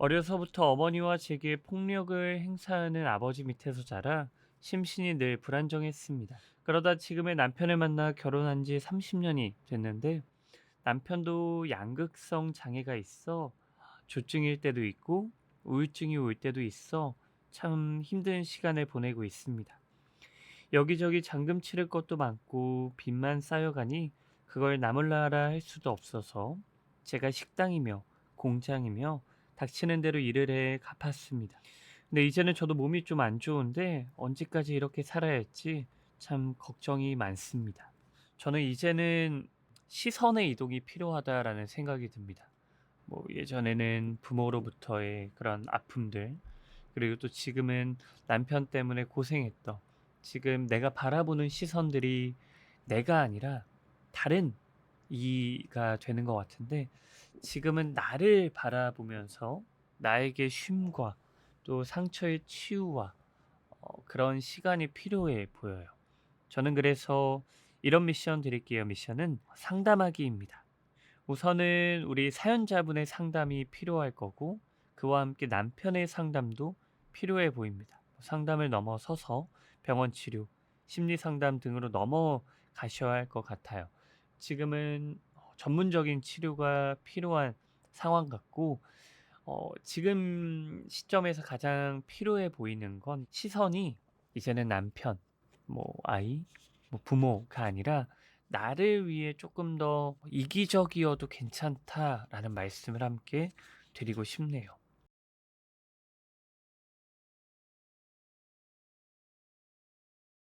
어려서부터 어머니와 제게 폭력을 행사하는 아버지 밑에서 자라 심신이 늘 불안정했습니다. 그러다 지금의 남편을 만나 결혼한 지 30년이 됐는데 남편도 양극성 장애가 있어 조증일 때도 있고 우울증이 올 때도 있어 참 힘든 시간을 보내고 있습니다. 여기저기 잔금 치를 것도 많고 빚만 쌓여가니 그걸 나몰라라 할 수도 없어서 제가 식당이며 공장이며 닥치는 대로 일을 해 갚았습니다. 근데 이제는 저도 몸이 좀 안 좋은데 언제까지 이렇게 살아야 할지 참 걱정이 많습니다. 저는 이제는 시선의 이동이 필요하다라는 생각이 듭니다. 뭐 예전에는 부모로부터의 그런 아픔들 그리고 또 지금은 남편 때문에 고생했던 지금 내가 바라보는 시선들이 내가 아니라 다른 이가 되는 것 같은데 지금은 나를 바라보면서 나에게 쉼과 또 상처의 치유와 어, 그런 시간이 필요해 보여요. 저는 그래서 이런 미션 드릴게요. 미션은 상담하기입니다. 우선은 우리 사연자분의 상담이 필요할 거고 그와 함께 남편의 상담도 필요해 보입니다. 상담을 넘어서서 병원 치료, 심리 상담 등으로 넘어가셔야 할 것 같아요. 지금은 어, 전문적인 치료가 필요한 상황 같고 어, 지금 시점에서 가장 필요해 보이는 건 시선이 이제는 남편, 뭐 아이, 뭐 부모가 아니라 나를 위해 조금 더 이기적이어도 괜찮다라는 말씀을 함께 드리고 싶네요.